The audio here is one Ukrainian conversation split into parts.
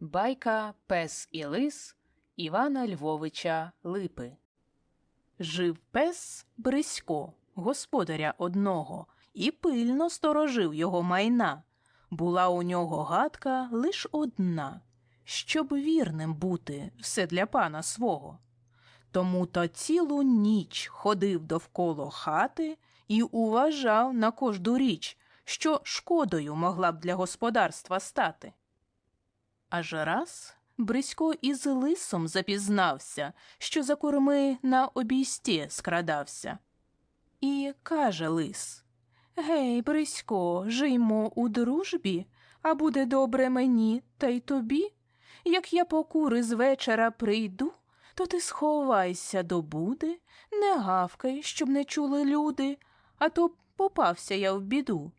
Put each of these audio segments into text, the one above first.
Байка Пес і лис Івана Львовича Липи. Жив пес Брисько, господаря одного, і пильно сторожив його майна. Була у нього гадка лиш одна, щоб вірним бути все для пана свого. Тому то цілу ніч ходив довкола хати і уважав на кожну річ, що шкодою могла б для господарства стати. Аж раз Брисько із лисом запізнався, що за курми на обійсті скрадався. І каже лис Гей, Брисько, жиймо у дружбі, а буде добре мені та й тобі. Як я по кури з вечора прийду, то ти сховайся до буди, не гавкай, щоб не чули люди, а то попався я в біду.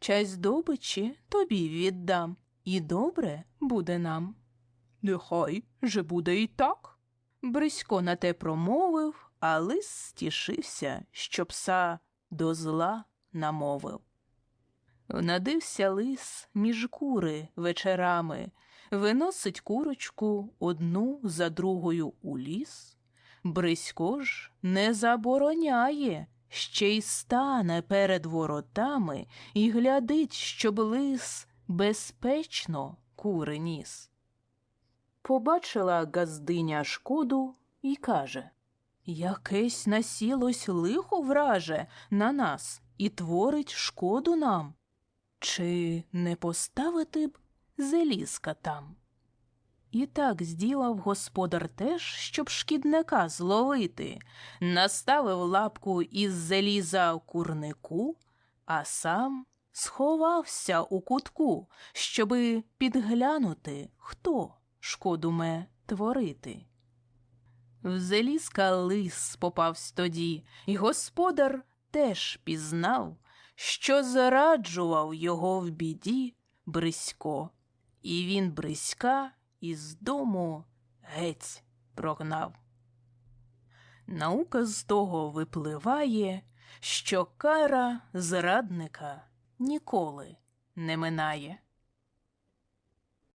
Часть здобичі тобі віддам, і добре буде нам. Нехай же буде і так. Брисько на те промовив, а лис стішився, що пса до зла намовив. Надився лис між кури вечорами, виносить курочку одну за другою у ліс. Брисько ж не забороняє, ще й стане перед воротами і глядить, щоб лис безпечно кури ніс. Побачила газдиня шкоду і каже Якесь насілось лихо враже на нас і творить шкоду нам. Чи не поставити б зелізка там? І так зділав господар теж, щоб шкідника зловити, наставив лапку із заліза курнику, а сам сховався у кутку, щоби підглянути, хто шкоду ме творити. В залізка лис попавсь тоді, і господар теж пізнав, що зараджував його в біді Брисько, і він Бриська із дому геть прогнав. Наука з того випливає, що кара зрадника ніколи не минає.